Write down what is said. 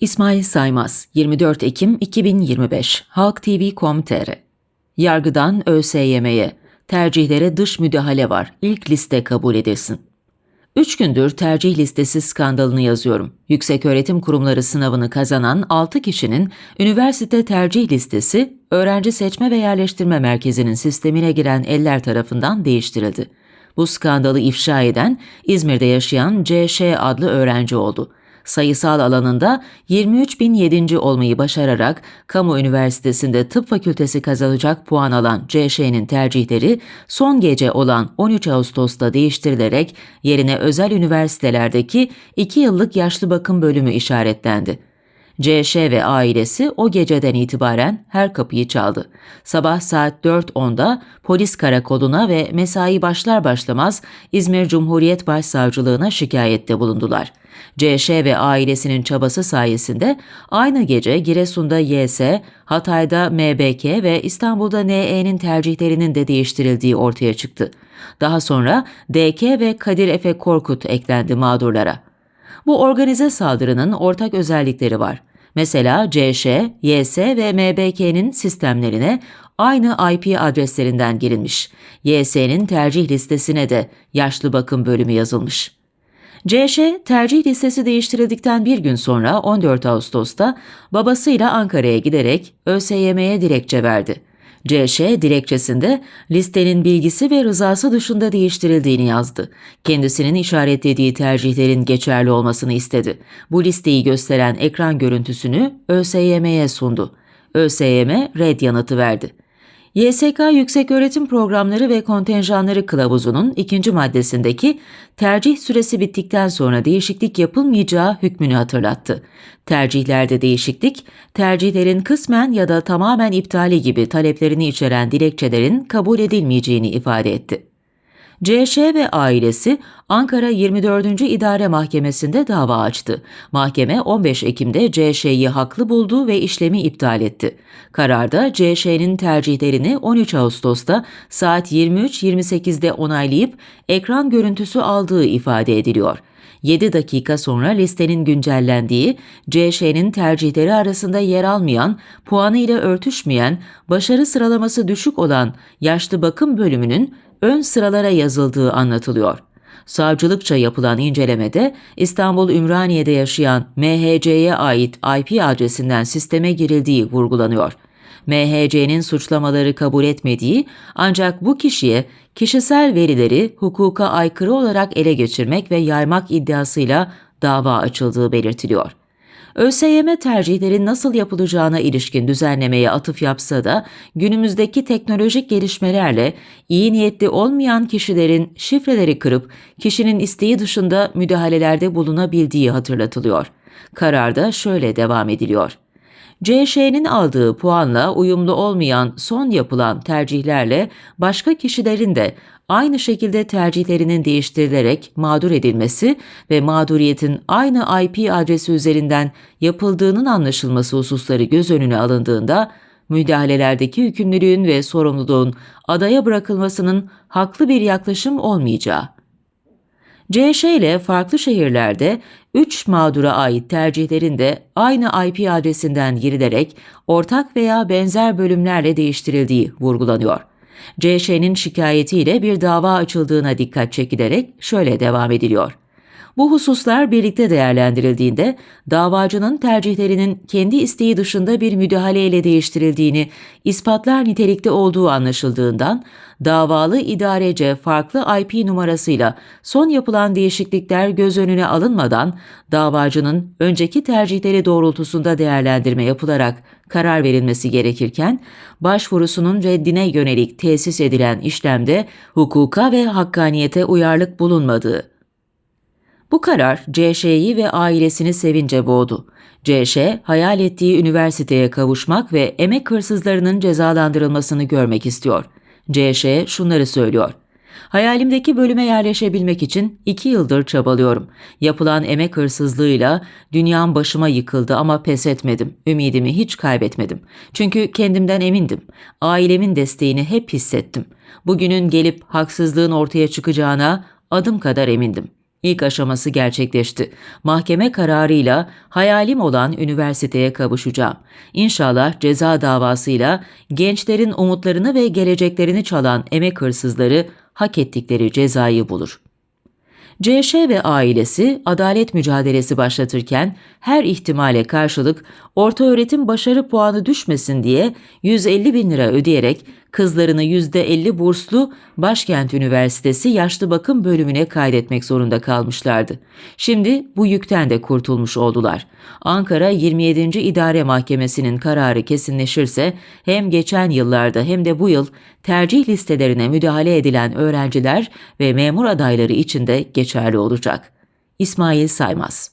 İsmail Saymaz, 24 Ekim 2025, Halk TV.com.tr Yargıdan ÖSYM'ye, tercihlere dış müdahale var, ilk liste kabul edilsin. Üç gündür tercih listesi skandalını yazıyorum. Yükseköğretim kurumları sınavını kazanan 6 kişinin üniversite tercih listesi, öğrenci seçme ve yerleştirme merkezinin sistemine giren eller tarafından değiştirildi. Bu skandalı ifşa eden İzmir'de yaşayan CŞ adlı öğrenci oldu sayısal alanında 23.007. olmayı başararak Kamu Üniversitesi'nde tıp fakültesi kazanacak puan alan CŞ'nin tercihleri son gece olan 13 Ağustos'ta değiştirilerek yerine özel üniversitelerdeki 2 yıllık yaşlı bakım bölümü işaretlendi. CŞ ve ailesi o geceden itibaren her kapıyı çaldı. Sabah saat 4.10'da polis karakoluna ve mesai başlar başlamaz İzmir Cumhuriyet Başsavcılığına şikayette bulundular. CŞ ve ailesinin çabası sayesinde aynı gece Giresun'da YS, Hatay'da MBK ve İstanbul'da NE'nin tercihlerinin de değiştirildiği ortaya çıktı. Daha sonra DK ve Kadir Efe Korkut eklendi mağdurlara. Bu organize saldırının ortak özellikleri var. Mesela CŞ, YS ve MBK'nin sistemlerine aynı IP adreslerinden girilmiş. YS'nin tercih listesine de yaşlı bakım bölümü yazılmış. CŞ tercih listesi değiştirildikten bir gün sonra 14 Ağustos'ta babasıyla Ankara'ya giderek ÖSYM'ye dilekçe verdi. CŞ dilekçesinde listenin bilgisi ve rızası dışında değiştirildiğini yazdı. Kendisinin işaretlediği tercihlerin geçerli olmasını istedi. Bu listeyi gösteren ekran görüntüsünü ÖSYM'ye sundu. ÖSYM red yanıtı verdi. YSK Yükseköğretim Programları ve Kontenjanları Kılavuzu'nun ikinci maddesindeki tercih süresi bittikten sonra değişiklik yapılmayacağı hükmünü hatırlattı. Tercihlerde değişiklik, tercihlerin kısmen ya da tamamen iptali gibi taleplerini içeren dilekçelerin kabul edilmeyeceğini ifade etti. CŞ ve ailesi Ankara 24. İdare Mahkemesi'nde dava açtı. Mahkeme 15 Ekim'de CŞ'yi haklı buldu ve işlemi iptal etti. Kararda CŞ'nin tercihlerini 13 Ağustos'ta saat 23.28'de onaylayıp ekran görüntüsü aldığı ifade ediliyor. 7 dakika sonra listenin güncellendiği, CŞ'nin tercihleri arasında yer almayan, puanı ile örtüşmeyen, başarı sıralaması düşük olan yaşlı bakım bölümünün ön sıralara yazıldığı anlatılıyor. Savcılıkça yapılan incelemede İstanbul Ümraniye'de yaşayan MHC'ye ait IP adresinden sisteme girildiği vurgulanıyor. MHC'nin suçlamaları kabul etmediği ancak bu kişiye kişisel verileri hukuka aykırı olarak ele geçirmek ve yaymak iddiasıyla dava açıldığı belirtiliyor. ÖSYM tercihlerin nasıl yapılacağına ilişkin düzenlemeye atıf yapsa da günümüzdeki teknolojik gelişmelerle iyi niyetli olmayan kişilerin şifreleri kırıp kişinin isteği dışında müdahalelerde bulunabildiği hatırlatılıyor. Kararda şöyle devam ediliyor. CŞ'nin aldığı puanla uyumlu olmayan son yapılan tercihlerle başka kişilerin de aynı şekilde tercihlerinin değiştirilerek mağdur edilmesi ve mağduriyetin aynı IP adresi üzerinden yapıldığının anlaşılması hususları göz önüne alındığında müdahalelerdeki yükümlülüğün ve sorumluluğun adaya bırakılmasının haklı bir yaklaşım olmayacağı CŞ ile farklı şehirlerde 3 mağdura ait tercihlerin de aynı IP adresinden girilerek ortak veya benzer bölümlerle değiştirildiği vurgulanıyor. CŞ'nin şikayetiyle bir dava açıldığına dikkat çekilerek şöyle devam ediliyor. Bu hususlar birlikte değerlendirildiğinde davacının tercihlerinin kendi isteği dışında bir müdahaleyle değiştirildiğini ispatlar nitelikte olduğu anlaşıldığından davalı idarece farklı IP numarasıyla son yapılan değişiklikler göz önüne alınmadan davacının önceki tercihleri doğrultusunda değerlendirme yapılarak karar verilmesi gerekirken başvurusunun reddine yönelik tesis edilen işlemde hukuka ve hakkaniyete uyarlık bulunmadığı bu karar CŞ'yi ve ailesini sevince boğdu. CŞ, hayal ettiği üniversiteye kavuşmak ve emek hırsızlarının cezalandırılmasını görmek istiyor. CŞ şunları söylüyor. Hayalimdeki bölüme yerleşebilmek için iki yıldır çabalıyorum. Yapılan emek hırsızlığıyla dünyam başıma yıkıldı ama pes etmedim. Ümidimi hiç kaybetmedim. Çünkü kendimden emindim. Ailemin desteğini hep hissettim. Bugünün gelip haksızlığın ortaya çıkacağına adım kadar emindim. İlk aşaması gerçekleşti. Mahkeme kararıyla hayalim olan üniversiteye kavuşacağım. İnşallah ceza davasıyla gençlerin umutlarını ve geleceklerini çalan emek hırsızları hak ettikleri cezayı bulur. CŞ ve ailesi adalet mücadelesi başlatırken her ihtimale karşılık ortaöğretim başarı puanı düşmesin diye 150 bin lira ödeyerek kızlarını %50 burslu Başkent Üniversitesi Yaşlı Bakım bölümüne kaydetmek zorunda kalmışlardı. Şimdi bu yükten de kurtulmuş oldular. Ankara 27. İdare Mahkemesi'nin kararı kesinleşirse hem geçen yıllarda hem de bu yıl tercih listelerine müdahale edilen öğrenciler ve memur adayları için de geçerli olacak. İsmail Saymaz